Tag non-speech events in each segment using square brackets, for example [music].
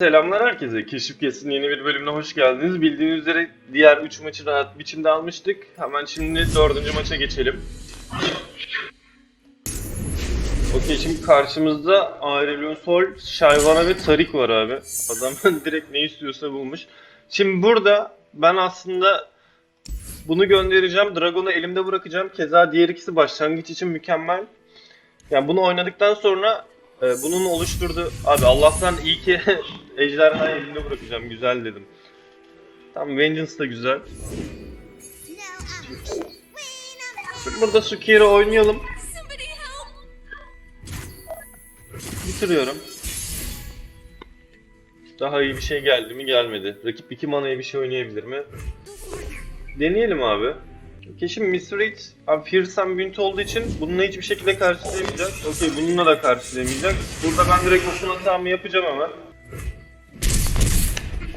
Selamlar herkese. Keşif Kes'in yeni bir bölümüne hoş geldiniz. Bildiğiniz üzere diğer 3 maçı rahat biçimde almıştık. Hemen şimdi 4. maça geçelim. Okey şimdi karşımızda Aurelion Sol, Shyvana ve Tarik var abi. Adam [laughs] direkt ne istiyorsa bulmuş. Şimdi burada ben aslında bunu göndereceğim. Dragon'u elimde bırakacağım. Keza diğer ikisi başlangıç için mükemmel. Yani bunu oynadıktan sonra e, bunun oluşturduğu... Abi Allah'tan iyi ki [laughs] ejderhayı elimde bırakacağım. Güzel dedim. Tamam Vengeance da güzel. Burada Sukire oynayalım. Bitiriyorum. Daha iyi bir şey geldi mi gelmedi. Rakip 2 manaya bir şey oynayabilir mi? Deneyelim abi. Şimdi Misrate, abi Fearsome Bünt olduğu için bununla hiçbir şekilde karşılayamayacak. Okey bununla da karşılayamayacak. Burada ben direkt okun hatamı yapacağım hemen.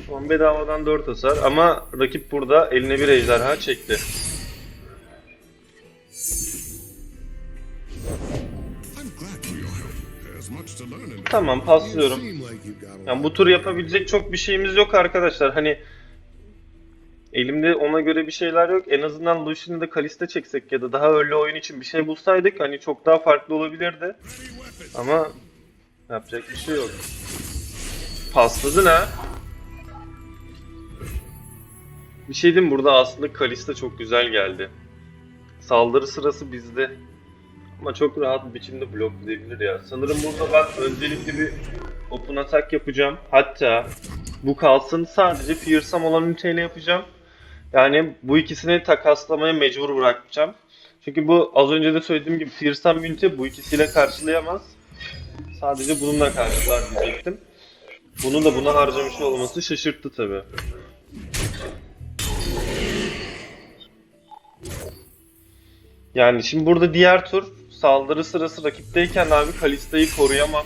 Tamam bedavadan 4 hasar ama rakip burada eline bir ejderha çekti. Tamam paslıyorum. Yani bu tur yapabilecek çok bir şeyimiz yok arkadaşlar. Hani elimde ona göre bir şeyler yok. En azından Lucian'ı da Kalista çeksek ya da daha early oyun için bir şey bulsaydık hani çok daha farklı olabilirdi. Ama yapacak bir şey yok. Pasladın ha. Bir şey diyeyim burada aslında Kalista çok güzel geldi. Saldırı sırası bizde. Ama çok rahat bir biçimde bloklayabilir ya. Sanırım burada ben öncelikli bir open atak yapacağım. Hatta bu kalsın sadece Fearsome olan üniteyle yapacağım. Yani bu ikisini takaslamaya mecbur bırakacağım. Çünkü bu az önce de söylediğim gibi Fearsome ünite bu ikisiyle karşılayamaz. Sadece bununla karşılar diyecektim. Bunu da buna harcamış olması şaşırttı tabi. Yani şimdi burada diğer tur saldırı sırası rakipteyken abi Kalista'yı koruyamam.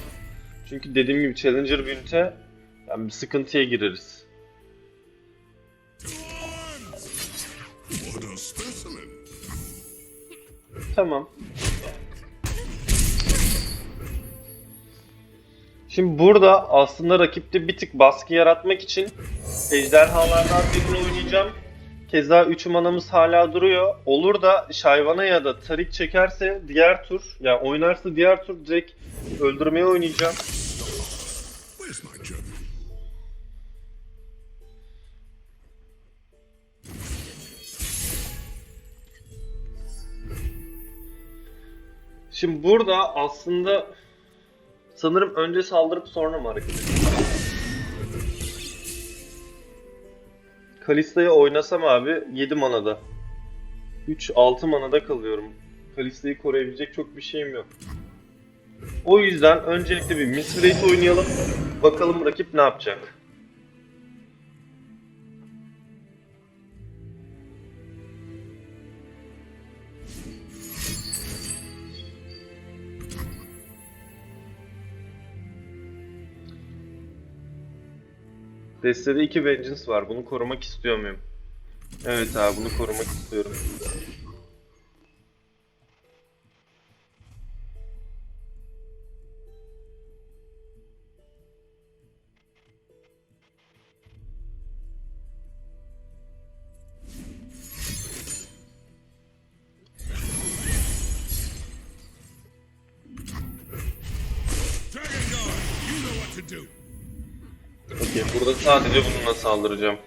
Çünkü dediğim gibi Challenger bir yani bir sıkıntıya gireriz. Tamam. Şimdi burada aslında rakipte bir tık baskı yaratmak için ejderhalardan birini oynayacağım. Keza 3 manamız hala duruyor. Olur da Şayvana ya da Tarik çekerse diğer tur, yani oynarsa diğer tur direkt öldürmeye oynayacağım. Şimdi burada aslında sanırım önce saldırıp sonra mı hareket edeceğim? Kalista'yı oynasam abi 7 manada. 3 6 manada kalıyorum. Kalista'yı koruyabilecek çok bir şeyim yok. O yüzden öncelikle bir Misrate oynayalım. Bakalım rakip ne yapacak. Destede iki Vengeance var. Bunu korumak istiyor muyum? Evet abi bunu korumak istiyorum. Dragon. Okey burada sadece bununla saldıracağım.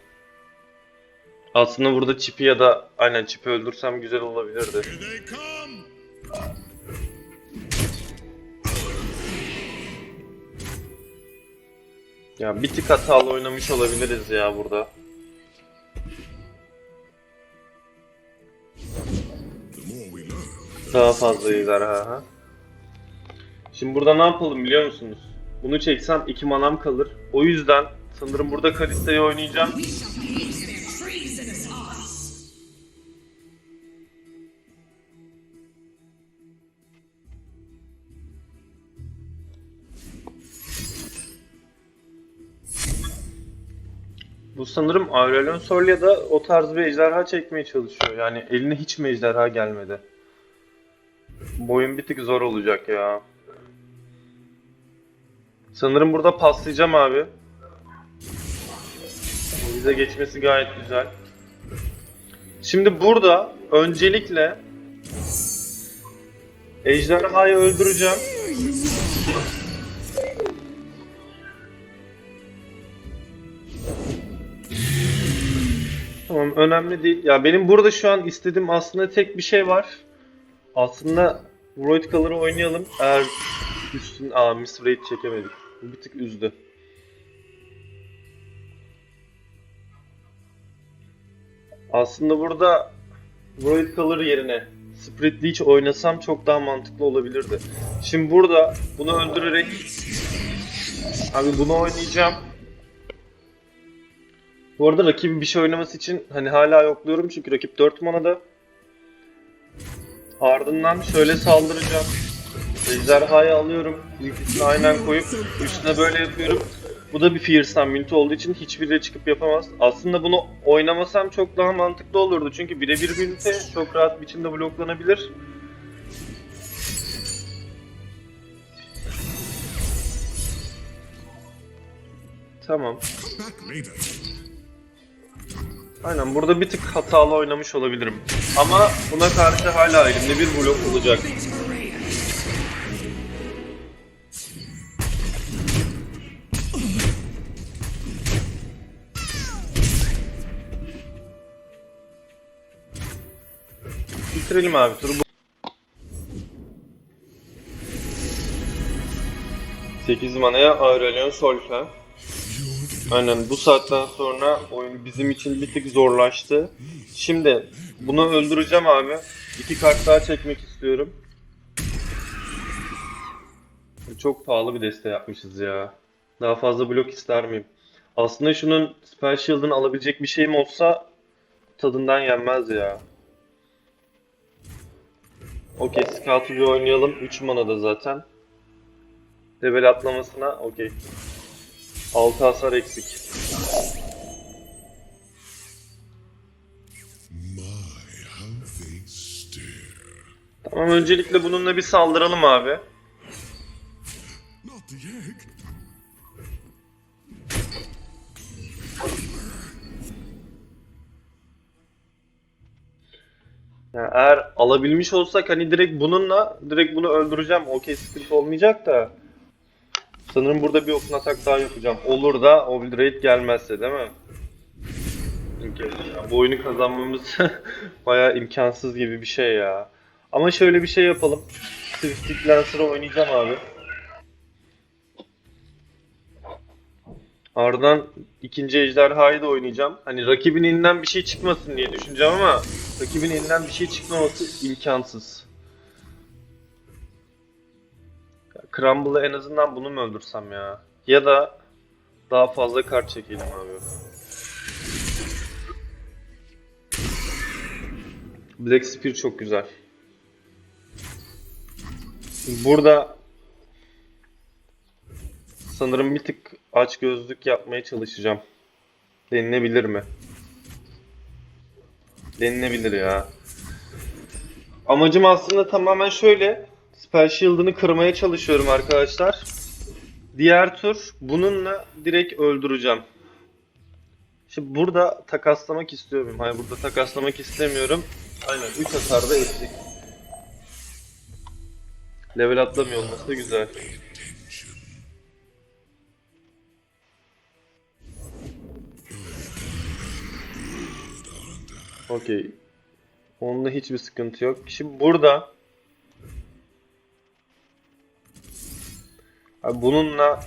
Aslında burada çipi ya da aynen çipi öldürsem güzel olabilirdi. Ya bir tık hatalı oynamış olabiliriz ya burada. Daha fazla izler ha ha. Şimdi burada ne yapalım biliyor musunuz? Bunu çeksem iki manam kalır. O yüzden sanırım burada Kalista'yı oynayacağım. Bu sanırım Aurelion Sol da o tarz bir ejderha çekmeye çalışıyor. Yani eline hiç mi ejderha gelmedi? Bu oyun bir tık zor olacak ya. Sanırım burada paslayacağım abi. Bize geçmesi gayet güzel. Şimdi burada öncelikle Ejderhayı öldüreceğim. Tamam önemli değil. Ya benim burada şu an istediğim aslında tek bir şey var. Aslında Void Color'ı oynayalım. Eğer üstün... Aa Miss Raid çekemedik. Bu bir tık üzdü. Aslında burada Void Color yerine Spirit Leech oynasam çok daha mantıklı olabilirdi. Şimdi burada bunu öldürerek Abi bunu oynayacağım. Bu arada rakibin bir şey oynaması için hani hala yokluyorum çünkü rakip 4 manada. Ardından şöyle saldıracağım. Ejderhayı alıyorum. İkisini aynen koyup üstüne böyle yapıyorum. Bu da bir Fears'tan Mint olduğu için hiçbiri çıkıp yapamaz. Aslında bunu oynamasam çok daha mantıklı olurdu. Çünkü birebir birlikte çok rahat biçimde bloklanabilir. Tamam. Aynen burada bir tık hatalı oynamış olabilirim. Ama buna karşı hala elimde bir blok olacak. Bitirelim abi turu. 8 manaya Aurelion Solfa. Aynen bu saatten sonra oyun bizim için bir tık zorlaştı. Şimdi bunu öldüreceğim abi. İki kart daha çekmek istiyorum. Çok pahalı bir deste yapmışız ya. Daha fazla blok ister miyim? Aslında şunun Spell Shield'ını alabilecek bir şeyim olsa tadından yenmez ya. Okey, bir oynayalım. 3 mana da zaten. Level atlamasına okey. 6 hasar eksik. Tamam öncelikle bununla bir saldıralım abi. Alabilmiş olsak hani direkt bununla direkt bunu öldüreceğim. Okey sıkıntı olmayacak da. Sanırım burada bir okun atak daha yapacağım. Olur da Obliterate gelmezse değil mi? Bu oyunu kazanmamız [laughs] bayağı imkansız gibi bir şey ya. Ama şöyle bir şey yapalım. Twisted Lancer'ı oynayacağım abi. Ardından ikinci ejderhayı da oynayacağım. Hani rakibin elinden bir şey çıkmasın diye düşüneceğim ama rakibin elinden bir şey çıkmaması imkansız. Crumble'ı en azından bunu mu öldürsem ya? Ya da daha fazla kart çekelim abi. Black Spear çok güzel. Burada sanırım bir tık aç gözlük yapmaya çalışacağım. Denilebilir mi? Denilebilir ya. Amacım aslında tamamen şöyle. Spell Shield'ını kırmaya çalışıyorum arkadaşlar. Diğer tur bununla direkt öldüreceğim. Şimdi burada takaslamak istiyorum. Hayır burada takaslamak istemiyorum. Aynen 3 hasarda ettik. Level atlamıyor olması güzel. Okey. Onda hiçbir sıkıntı yok. Şimdi burada Abi bununla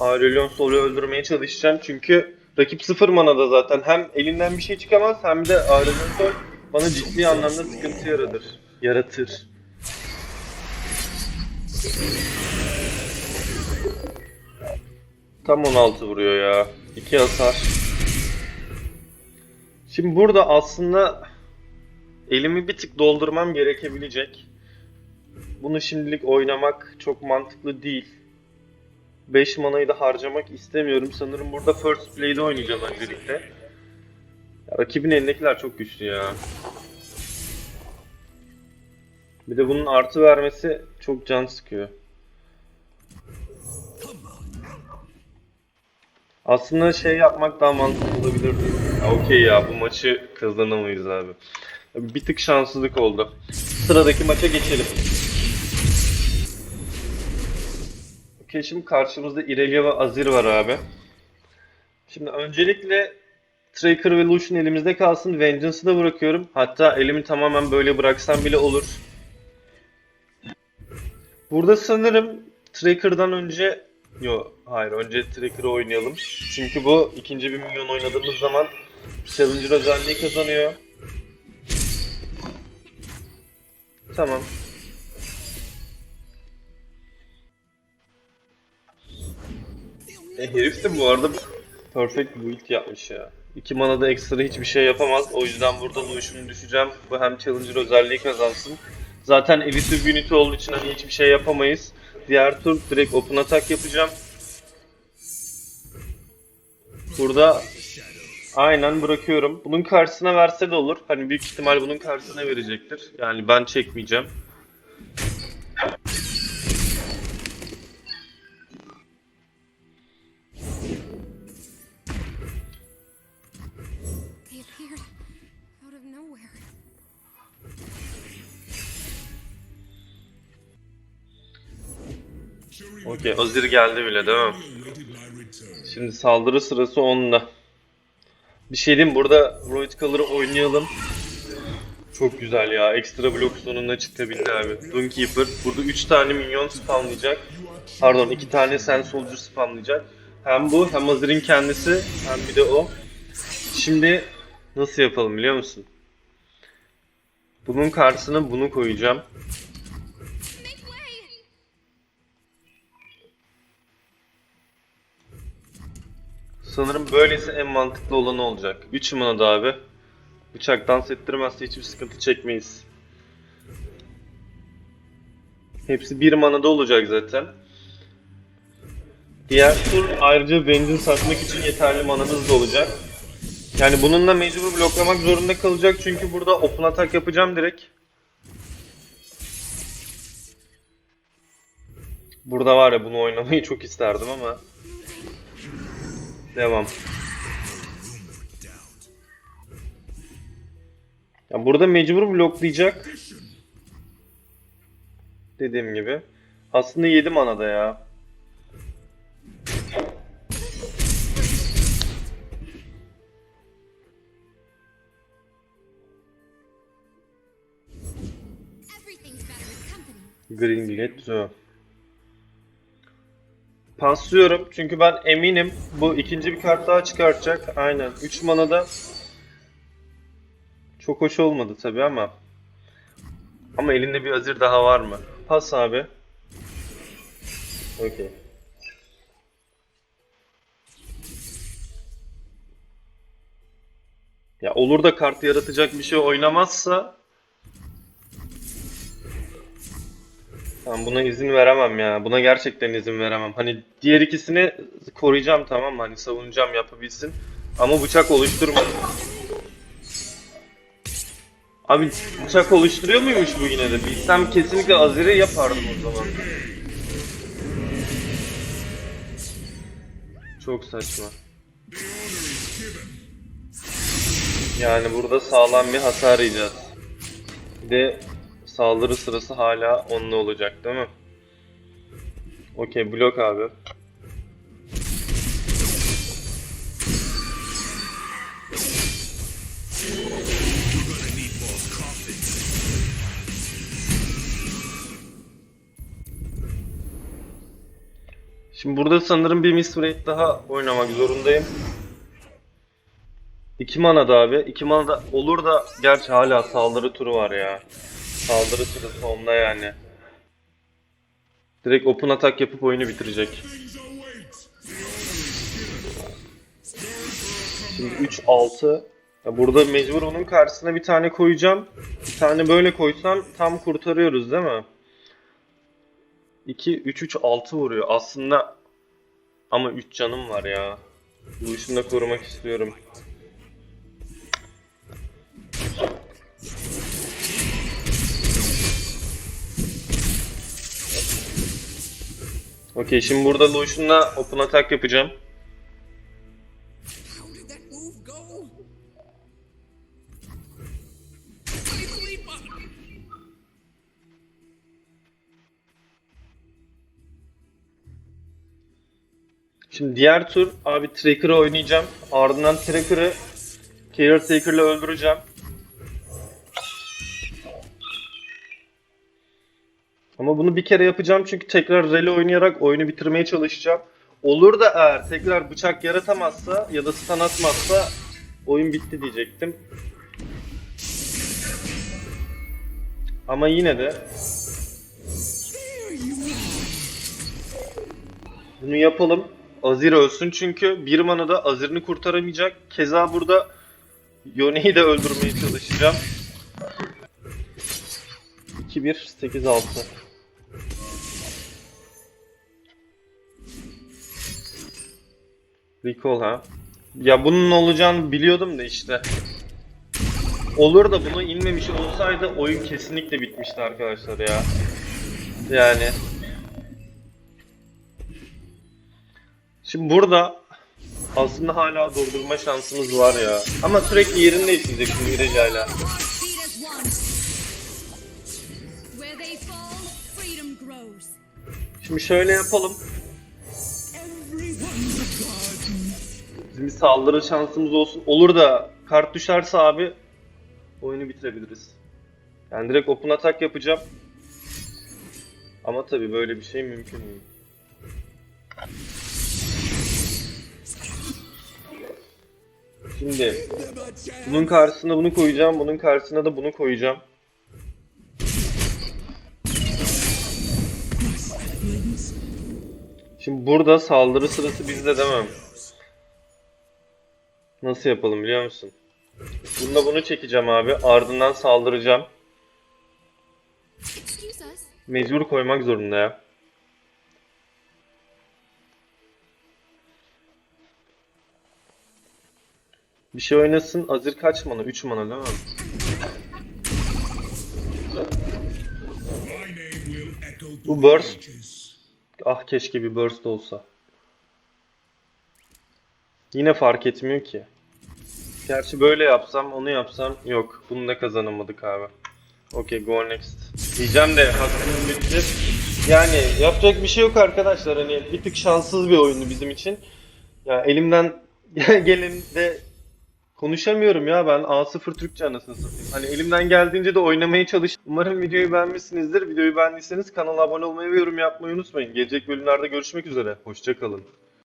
Aurelion Sol'u öldürmeye çalışacağım çünkü rakip sıfır manada zaten hem elinden bir şey çıkamaz hem de Aurelion Sol bana ciddi anlamda sıkıntı yaratır. Yaratır. Tam 16 vuruyor ya. 2 hasar. Şimdi burada aslında elimi bir tık doldurmam gerekebilecek. Bunu şimdilik oynamak çok mantıklı değil. 5 manayı da harcamak istemiyorum. Sanırım burada first play'de oynayacağım öncelikle. Ya, rakibin elindekiler çok güçlü ya. Bir de bunun artı vermesi çok can sıkıyor. Aslında şey yapmak daha mantıklı olabilirdi. Ya okey ya bu maçı kazanamayız abi. Bir tık şanssızlık oldu. Sıradaki maça geçelim. Okey şimdi karşımızda Irelia ve Azir var abi. Şimdi öncelikle Tracker ve Lucian elimizde kalsın. Vengeance'ı da bırakıyorum. Hatta elimi tamamen böyle bıraksam bile olur. Burada sanırım Tracker'dan önce... Yo, hayır önce Tracker'ı oynayalım. Çünkü bu ikinci bir milyon oynadığımız zaman Challenger özelliği kazanıyor. Tamam. E herif de bu arada perfect build yapmış ya. İki manada ekstra hiçbir şey yapamaz. O yüzden burada Lucian'ı düşeceğim. Bu hem Challenger özelliği kazansın. Zaten Elite Unity olduğu için hani hiçbir şey yapamayız. Diğer tur direkt open attack yapacağım. Burada aynen bırakıyorum. Bunun karşısına verse de olur. Hani büyük ihtimal bunun karşısına verecektir. Yani ben çekmeyeceğim. Okey, Azir geldi bile değil mi? Şimdi saldırı sırası onda. Bir şey diyeyim burada Roid Color'ı oynayalım. Çok güzel ya. Ekstra blok sonunda çıkabildi abi. Doomkeeper. Burada 3 tane minyon spamlayacak. Pardon 2 tane Sen Soldier spamlayacak. Hem bu hem Azir'in kendisi hem bir de o. Şimdi nasıl yapalım biliyor musun? Bunun karşısına bunu koyacağım. Sanırım böylesi en mantıklı olanı olacak. 3 mana abi. Bıçak dans ettirmezse hiçbir sıkıntı çekmeyiz. Hepsi 1 manada olacak zaten. Diğer tur ayrıca Vengeance atmak için yeterli manamız da olacak. Yani bununla mecbur bloklamak zorunda kalacak çünkü burada open attack yapacağım direkt. Burada var ya bunu oynamayı çok isterdim ama Devam. Ya burada mecbur bloklayacak. Dediğim gibi. Aslında 7 manada ya. Green Zoo. Paslıyorum çünkü ben eminim bu ikinci bir kart daha çıkartacak. Aynen. 3 manada çok hoş olmadı tabi ama ama elinde bir azir daha var mı? Pas abi. Okey. Ya olur da kart yaratacak bir şey oynamazsa Ben buna izin veremem ya. Buna gerçekten izin veremem. Hani diğer ikisini koruyacağım tamam mı? Hani savunacağım yapabilsin. Ama bıçak oluşturma. Abi bıçak oluşturuyor muymuş bu yine de? Bilsem kesinlikle Azir'i yapardım o zaman. Çok saçma. Yani burada sağlam bir hasar yiyeceğiz. Bir de saldırı sırası hala onunla olacak değil mi? Okey blok abi. Şimdi burada sanırım bir misrate daha oynamak zorundayım. 2 mana da abi. 2 mana da olur da gerçi hala saldırı turu var ya. Saldırı turu sonunda yani. Direkt open attack yapıp oyunu bitirecek. Şimdi 3 6. Ya burada mecbur onun karşısına bir tane koyacağım. Bir tane böyle koysam tam kurtarıyoruz değil mi? 2 3 3 6 vuruyor. Aslında ama 3 canım var ya. Bu işini de korumak istiyorum. Okey şimdi burada Lucian'la open attack yapacağım. Şimdi diğer tur abi Tracker'ı oynayacağım. Ardından Tracker'ı Caretaker'la öldüreceğim. Bunu bir kere yapacağım çünkü tekrar rally oynayarak oyunu bitirmeye çalışacağım. Olur da eğer tekrar bıçak yaratamazsa ya da stun atmazsa oyun bitti diyecektim. Ama yine de Bunu yapalım. Azir ölsün çünkü bir mana da Azir'ini kurtaramayacak. Keza burada Yone'yi de öldürmeye çalışacağım. 2-1-8-6 Recall ha. Ya bunun olacağını biliyordum da işte. Olur da bunu inmemiş olsaydı oyun kesinlikle bitmişti arkadaşlar ya. Yani Şimdi burada aslında hala durdurma şansımız var ya. Ama sürekli yerinde isteyecek şimdi grows. Şimdi şöyle yapalım. Bizim bir saldırı şansımız olsun. Olur da kart düşerse abi oyunu bitirebiliriz. Yani direkt open atak yapacağım. Ama tabii böyle bir şey mümkün değil. Şimdi bunun karşısına bunu koyacağım, bunun karşısına da bunu koyacağım. Şimdi burada saldırı sırası bizde mi? Nasıl yapalım biliyor musun? Bunda bunu çekeceğim abi. Ardından saldıracağım. Mecbur koymak zorunda ya. Bir şey oynasın. Azir kaç mana? 3 mana değil mi? Bu burst. Ah keşke bir burst olsa. Yine fark etmiyor ki. Gerçi böyle yapsam, onu yapsam yok. Bunu da kazanamadık abi. Okey, go next. Diyeceğim de hakkımız bitti. Yani yapacak bir şey yok arkadaşlar. Hani bir tık şanssız bir oyundu bizim için. Ya elimden [laughs] gelin de konuşamıyorum ya ben A0 Türkçe anasını satayım. Hani elimden geldiğince de oynamaya çalış. Umarım videoyu beğenmişsinizdir. Videoyu beğendiyseniz kanala abone olmayı ve yorum yapmayı unutmayın. Gelecek bölümlerde görüşmek üzere. Hoşçakalın.